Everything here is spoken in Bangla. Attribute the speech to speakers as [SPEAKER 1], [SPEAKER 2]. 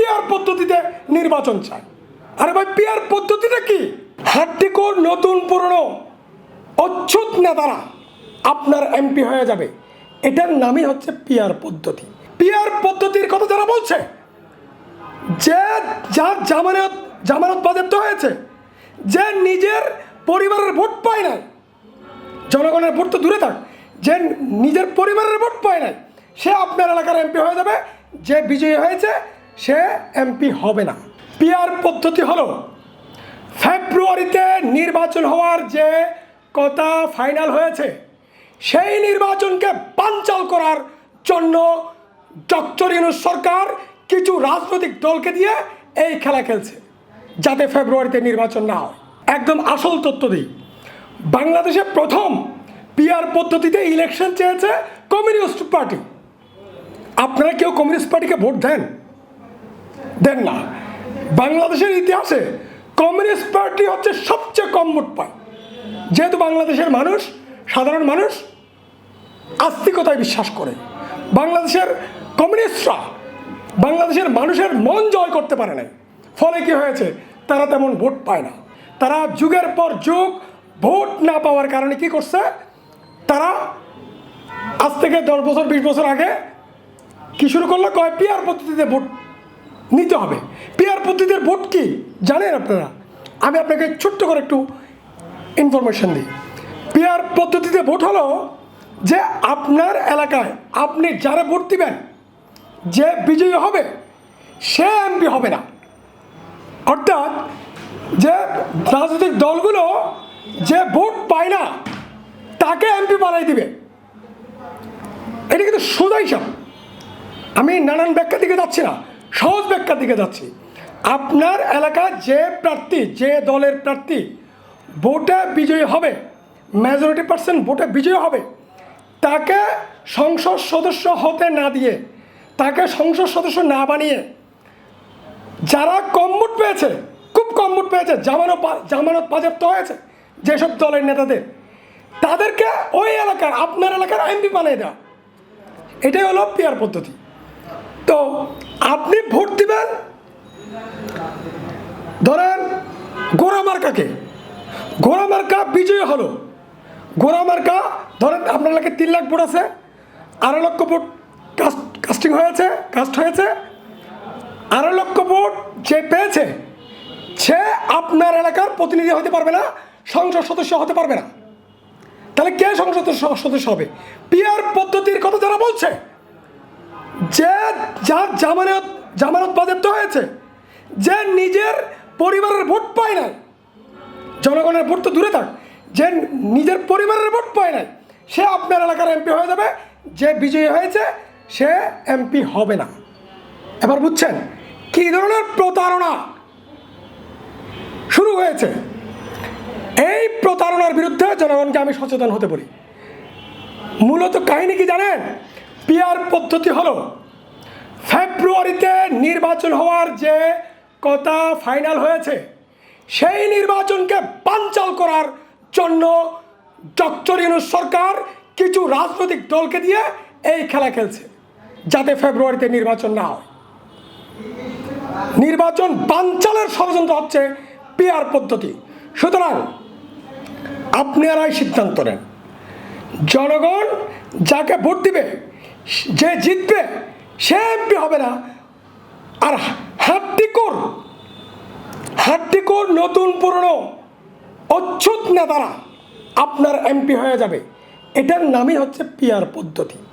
[SPEAKER 1] পিয়ার পদ্ধতিতে নির্বাচন চায় আরে ভাই, পিয়ার পদ্ধতিটা কি? হাড্ডিকোর নতুন পুরনো অচ্ছুত নেতারা আপনার এমপি হয়ে যাবে। এটার নামই হচ্ছে পিয়ার পদ্ধতি। পিয়ার পদ্ধতির কথা যারা বলছে, যে যার জামানত জামানত বাজেপ্ত হয়েছে, যে নিজের পরিবারের ভোট পায় নাই, জনগণের ভোট তো দূরে থাক, যে নিজের পরিবারের ভোট পায় নাই, সে আপনার এলাকার এমপি হয়ে যাবে, যে বিজয়ী হয়েছে সে এমপি হবে না। পিয়ার পদ্ধতি হলো, ফেব্রুয়ারিতে নির্বাচন হওয়ার যে কথা ফাইনাল হয়েছে, সেই নির্বাচনকে বানচাল করার জন্য ডক্টর সরকার কিছু রাজনৈতিক দলকে দিয়ে এই খেলা খেলছে, যাতে ফেব্রুয়ারিতে নির্বাচন না হয়। একদম আসল তথ্য দিই, বাংলাদেশে প্রথম পিআর পদ্ধতিতে ইলেকশন চেয়েছে কমিউনিস্ট পার্টি। আপনারা কেউ কমিউনিস্ট পার্টিকে ভোট দেন? দেন না। বাংলাদেশের ইতিহাসে কমিউনিস্ট পার্টি হচ্ছে সবচেয়ে কম ভোট পায়। যেহেতু বাংলাদেশের মানুষ, সাধারণ মানুষ আস্তিকতায় বিশ্বাস করে। বাংলাদেশের কমিউনিস্টরা বাংলাদেশের মানুষের মন জয় করতে পারে নাই। ফলে কি হয়েছে? তারা তেমন ভোট পায় না। তারা যুগের পর যুগ ভোট না পাওয়ার কারণে কি করছে? তারা আজ থেকে দশ বছর, বিশ বছর আগে কি শুরু করল? কয় পিয়ার পদ্ধতিতে ভোট নিতে হবে। পিয়ার পদ্ধতির ভোট কি? জানেন আপনারা? আমি আপনাকে ছোট্ট করে একটু ইনফরমেশন দিই। পিয়ার পদ্ধতিতে ভোট হলো যে আপনার এলাকায় আপনি যারা ভোট দিবেন, যে বিজয়ী হবে, সে এমপি হবে না। অর্থাৎ যে রাজনৈতিক দলগুলো যে ভোট পায় না, তাকে এমপি বানাই দিবে। এটা কিন্তু সোজা হিসাব। আমি নানান ব্যাখ্যা দিকে যাচ্ছি না। সহজ ব্যাখ্যার দিকে যাচ্ছি। আপনার এলাকায় যে প্রার্থী, যে দলের প্রার্থী ভোটে বিজয়ী হবে মেজরিটি পার্সেন্ট ভোটে বিজয়ী হবে, তাকে সংসদ সদস্য হতে না দিয়ে, তাকে সংসদ সদস্য না বানিয়ে যারা কম ভোট পেয়েছে, খুব কম ভোট পেয়েছে, জামানত জামানত বাজেপ্ত হয়েছে যেসব দলের নেতাদের, তাদেরকে ওই এলাকার, আপনার এলাকার এমপি বানিয়ে দেওয়া এটাই হলো পিয়ার পদ্ধতি। তো আপনি ভোট দিবেন ধরেন গোড়া মার্কাকে গোড়া মার্কা হলো। গোড়া মার্কা, ধরেন আপনার এলাকায় তিন লাখ ভোট আছে, আড়াই লক্ষ ভোট কাস্ট কাস্টিং হয়েছে কাস্ট হয়েছে, আড়াই লক্ষ ভোট যে পেয়েছে, সে আপনার এলাকার প্রতিনিধি হতে পারবে না, সংসদ সদস্য হতে পারবে না। তাহলে কে সংসদ সদস্য হবে? পিআর পদ্ধতির কথা যারা বলছে, যে যার জামানত জামানত বাজেপ্ত হয়েছে, যে নিজের পরিবারের ভোট পায় নাই, জনগণের ভোট তো দূরে থাক যে নিজের পরিবারের ভোট পায় নাই, সে আপনার এলাকার এমপি হয়ে যাবে, যে বিজয়ী হয়েছে, সে এমপি হবে না। এবার বুঝছেন কী ধরনের প্রতারণা শুরু হয়েছে? এই প্রতারণার বিরুদ্ধে জনগণকে আমি সচেতন হতে বলি। মূলত কাহিনী কি জানেন? পিয়ার পদ্ধতি হলো, ফেব্রুয়ারিতে নির্বাচন হওয়ার যে কথা ফাইনাল হয়েছে, সেই নির্বাচনকে বানচাল করার জন্য ডক্টর সরকার কিছু রাজনৈতিক দলকে দিয়ে এই খেলা খেলছে, যাতে ফেব্রুয়ারিতে নির্বাচন না হয়। নির্বাচন বাঞ্চালের ষড়যন্ত্র হচ্ছে পিয়ার পদ্ধতি। সুতরাং আপনারাই সিদ্ধান্ত নেন। জনগণ যাকে ভোট দিবে, যে জিতবে, সে এমপি হবে না। আর হাড্ডিকোর হাড্ডিকোর নতুন পুরনো অচ্ছুত নেতারা আপনার এমপি হয়ে যাবে। এটার নামই হচ্ছে পিয়ার পদ্ধতি।